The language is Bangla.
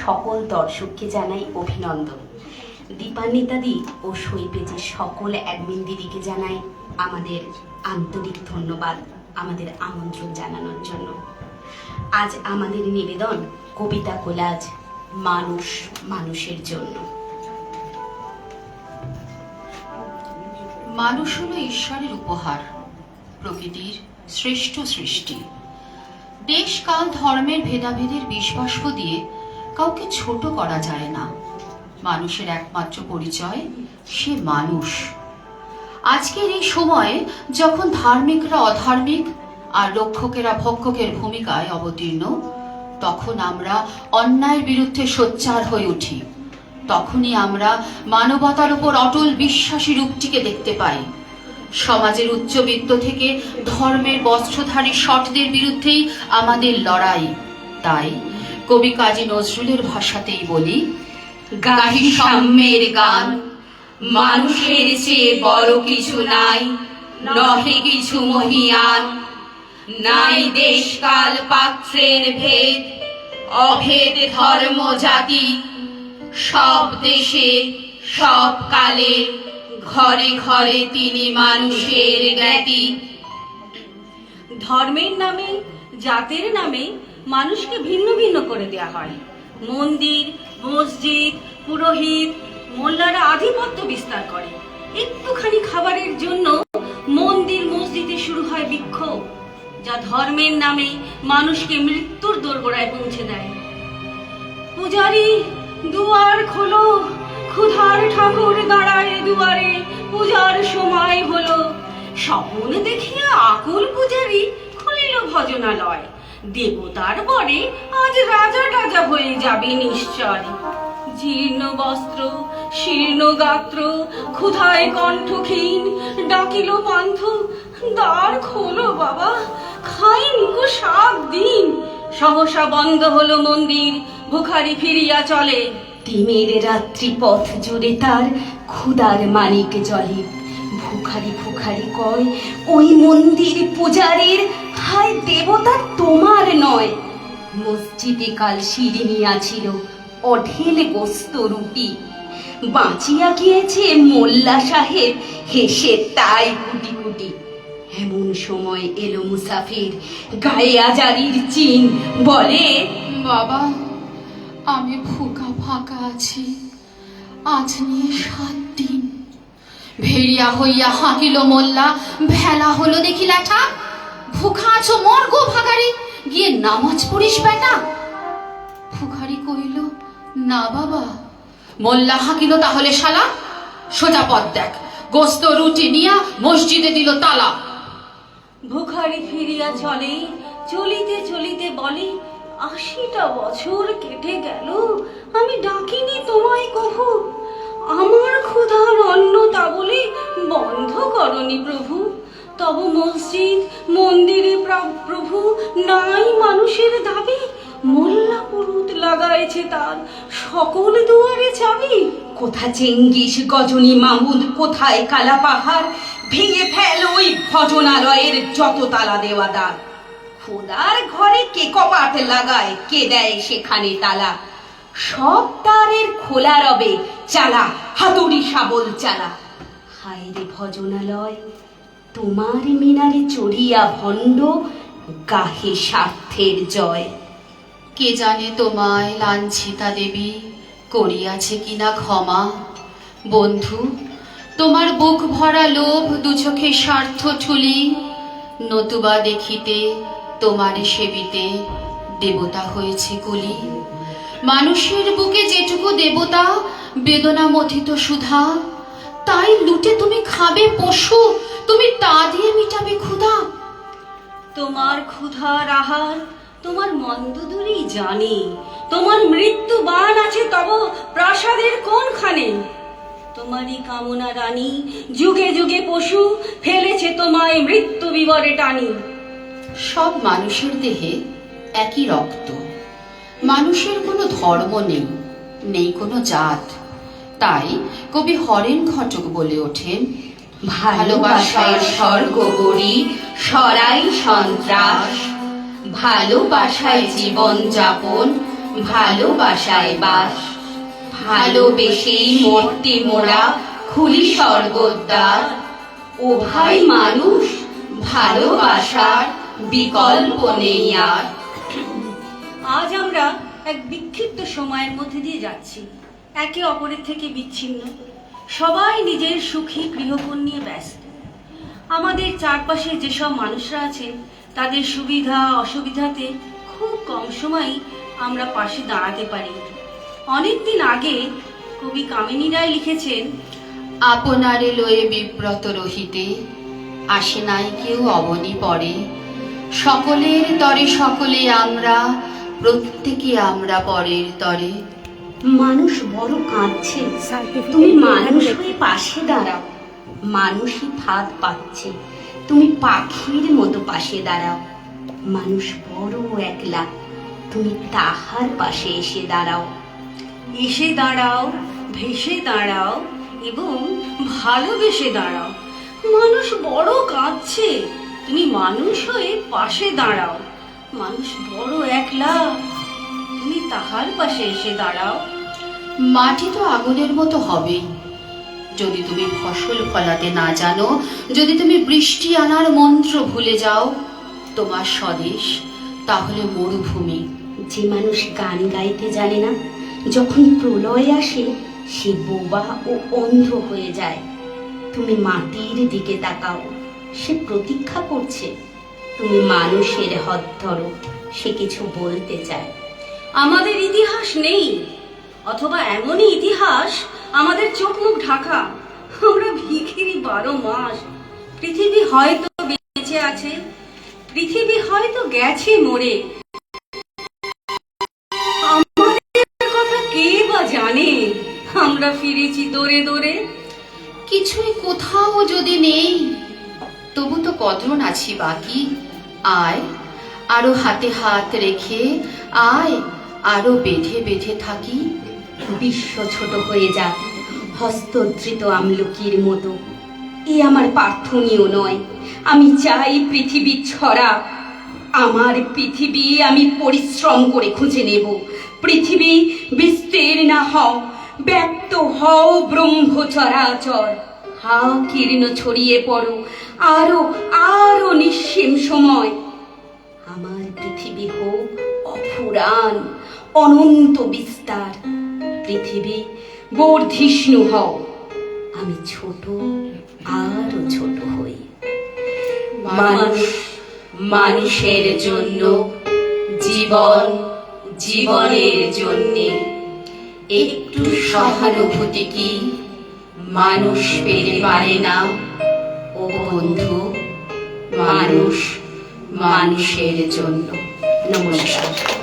সকল দর্শককে জানাই অভিনন্দন। দীপান্বিতাদি ও সৈপেজের সকল অ্যাডমিন দিদিকে জানাই আমাদের আন্তরিক ধন্যবাদ, আমাদের আমন্ত্রণ জানানোর জন্য। আজ আমাদের নিবেদন কবিতা কোলাজ, মানুষ মানুষের জন্য। মানুষ হলো ঈশ্বরের উপহার, প্রকৃতির শ্রেষ্ঠ সৃষ্টি। দেশ কাল ধর্মের ভেদাভেদের বিশ্বাস দিয়ে কাউকে ছোট করা যায় না। মানুষের একমাত্র পরিচয় সে মানুষ। আজকের এই সময়ে যখন ধার্মিকরা অধার্মিক আর রক্ষকেরা ভক্ষকের ভূমিকায় অবতীর্ণ, তখন আমরা অন্যায়ের বিরুদ্ধে সোচ্চার হয়ে উঠি। তখনই আমরা মানবতার উপর অটল বিশ্বাসী রূপটিকে দেখতে পাই। সমাজের উচ্চবিত্ত থেকে ধর্মের বস্ত্রধারী শটদের বিরুদ্ধেই আমাদের লড়াই। তাই কবি কাজী নজরুলের ভাষাতেই বলি, গাহি সাম্যের গান, মানুষের চেয়ে বড় কিছু নাই, নহে কিছু মহিয়ান। নাই দেশ কাল পাত্রের ভেদ, অভেদ ধর্ম জাতি, সব দেশে, সব কালে, ঘরে ঘরে তিনি মানুষের জ্ঞাতি। ধর্মের নামে, জাতের নামে মানুষকে ভিন্ন ভিন্ন করে দেয়া হয়। মন্দির, মসজিদ, পুরোহিত, মোল্লারা আধিপত্য বিস্তার করে। একটুখানি খাবারের জন্য মন্দির, মসজিদে শুরু হয় বিক্ষোভ, যা ধর্মের নামে মানুষকে মৃত্যুর দোরগোড়ায় পৌঁছে দেয়। পূজারি, দুয়ার খোলো, ক্ষুধার ঠাকুর দাঁড়ায় দুয়ারে, পূজার সময় হলো। স্বপ্ন দেখিয়া আকুল পূজারি খুলিল ভজনালয়। দেবতার পরে আজ রাজা টাজা হয়ে যাবে নিশ্চয়। জীর্ণ বস্ত্র, শীর্ণ গাত্র, ক্ষুধায় কণ্ঠক্ষীণ, ডাকিল পান্থ দ্বার খোলো বাবা খাইনি গো সাত দিন। সহসা বন্ধ হলো মন্দির, ভুখারি ফিরিয়া চলে। তিমির রাত্রি পথ জুড়ে তার ক্ষুদার মানিক জলে। ভুখারি ভুখারি কয়, ওই মন্দির পূজারীর হায় দেবতা তোমার নয়। মসজিদে কাল আছিল অঢেল গোস্ত রুটি। বাঁচিয়া গিয়েছে মোল্লা সাহেব, হেসে তাই কুটি কুটি। এমন সময় এলো মুসাফির, গায়ে আজারির চিন, বলে, বাবা, আমি ফুকা ফাঁকা আছি। আজ নিয়ে সাত দিন। ভেড়িয়া হইয়া হাঁকিল মোল্লা, ভেলা হলো দেখি ল্যাঠা। ভুখা আছো মর গো ভাগারি গিয়ে নামাজ পড়িস বেটা। ফুখারি কইল না বাবা। মোল্লা হাঁকিল তাহলে শালা, সোজা পথ দেখ। গোস্ত, রুটি নিয়া মসজিদে দিল তালা। ভুখারি ফিরিয়া চলে, চলিতে চলিতে বলে, আশিটা বছর কেটে গেল, আমি ডাকিনি তোমায় কভু আমার ক্ষুধার অন্ন তা বলে তব মসজিদ, মন্দিরে প্রা- প্রভু নাই মানুষের দাবি। মোল্লা পুরুত লাগাইছে তার সকল দুয়ারে চাবি। কোথা চেঙ্গিস গজনী মামুদ কোথায় কালা পাহাড়? ভেঙে ফেল ওই ভজনালয়ের যত তালা দেওয়া দ্বার খোদার ঘরে কে কপাট লাগায়, কে দেয় সেখানে তালা? সব তারের খোলা রবে, চালা, হাতুড়ি শাবল চালা। হায় রে ভজনালয় তোমার মিনারে চড়িয়া ভণ্ড, গাহে স্বার্থের জয়। কে জানে তোমায় লাঞ্ছিতা দেবী করিয়াছে কিনা ক্ষমা? বন্ধু, তোমার বুক ভরা লোভ দু চোখে স্বার্থ ঠুলি, নতুবা দেখিতে তোমারে সেবিতে দেবতা হয়েছে কুলি। মানুষের বুকে যেটুকু দেবতা বেদনা মথিত সুধা, তাই লুটে তুমি খাবে পশু, তুমি তোমার ক্ষুধার আহার তোমার মন্দ দূরেই জানে। তোমার মৃত্যু বান আছে তব প্রাসাদের কোনখানে? তোমারই কামনা রানী, যুগে যুগে পশু ফেলেছে তোমায় মৃত্যু বিবরে টানি। সব মানুষের দেহে একই রক্ত। মানুষের কোনো ধর্ম নেই নেই কোনো জাত। তাই কবি হরেন ঘটক বলে ওঠেন ভালোবাসায় স্বর্গ গড়ি সরাই সন্ত্রাস। ভালোবাসায় জীবন যাপন, ভালোবাসায় বাস। ভালোবেসেই মরতে মোরা খুলি স্বর্গদ্বার। ও ভাই মানুষ ভালোবাসার বিকল্প নেই আর। আজ আমরা এক বিক্ষিপ্ত সময়ের মধ্যে দিয়ে যাচ্ছি। একে অপরের থেকে বিচ্ছিন্ন। সবাই নিজের সুখী গৃহকোণ নিয়ে ব্যস্ত। আমাদের চারপাশে যেসব মানুষরা আছেন তাদের সুবিধা, অসুবিধাতে খুব কম সময়ই আমরা পাশে দাঁড়াতে পারি। অনেকদিন আগে কবি কামিনী রায় লিখেছেন, আপনারে লয়ে বিব্রত রহিতে আসে নাই কেউ অবনি পড়ে সকলের তরে সকলে আমরা, প্রত্যেকে আমরা পরের তরে। মানুষ বড় কাঁদছে। তুমি মানুষ হয়ে পাশে দাঁড়াও। মানুষই ফাঁদ পাচ্ছে। তুমি পাখির মতো পাশে দাঁড়াও। মানুষ বড় একলা। তুমি তাহার পাশে এসে দাঁড়াও। এসে দাঁড়াও ভেসে দাঁড়াও এবং ভালোবেসে দাঁড়াও। মানুষ বড় কাঁদছে। তুমি মানুষ হয়ে পাশে দাঁড়াও। মানুষ বড় একলা। তুমি তাহার পাশে এসে দাঁড়াও। মাটি তো আগুনের মতো হবেই যদি তুমি ফসল ফলাতে না জানো, যদি তুমি বৃষ্টি আনার মন্ত্র ভুলে যাও, তোমার স্বদেশ তাহলে মরুভূমি। যে মানুষ গান গাইতে জানে না, যখন প্রলয় আসে, সে বোবা ও অন্ধ হয়ে যায়। তুমি মাটির দিকে তাকাও, সে প্রতীক্ষা করছে। তুমি মানুষের হাত ধরো, সে কিছু বলতে চায়। আমাদের ইতিহাস নেই। অথবা এমনই ইতিহাস, আমাদের চোখ মুখ ঢাকা। আমরা ভিখিরি বারো মাস। পৃথিবী হয়তো বেঁচে আছে, পৃথিবী হয়তো গেছে মরে। আমাদের কথা কে বা জানে? আমরা ফিরেছি দৌড়ে দৌড়ে। কিছুই কোথাও যদি নেই, তবু তো কতজন আছি বাকি। আয়, আরও হাতে হাত রেখে, আয়, আরও বেঁধে বেঁধে থাকি। বিশ্ব ছোট হয়ে যাক হস্তধৃত আমলকির মতো। এ আমার প্রার্থনীয় নয়, আমি চাই পৃথিবী ছড়া। আমার পৃথিবী আমি পরিশ্রম করে খুঁজে নেব। পৃথিবী বিস্তীর্ণা হও, ব্যক্ত হও ব্রহ্ম চরাচর হা, কীর্ণ ছড়িয়ে পড়ো, আরও আরও নিঃসীম সময়। আমার পৃথিবী হোক অফুরান অনন্ত বিস্তার। পৃথিবী, বর্ধিষ্ণু হও। আমি ছোট আরও ছোট হই। মানুষ মানুষের জন্য, জীবন জীবনের জন্যে। একটু সহানুভূতি কি মানুষ পেতে পারে না? ও বন্ধু, মানুষ মানুষের জন্য। নমস্কার।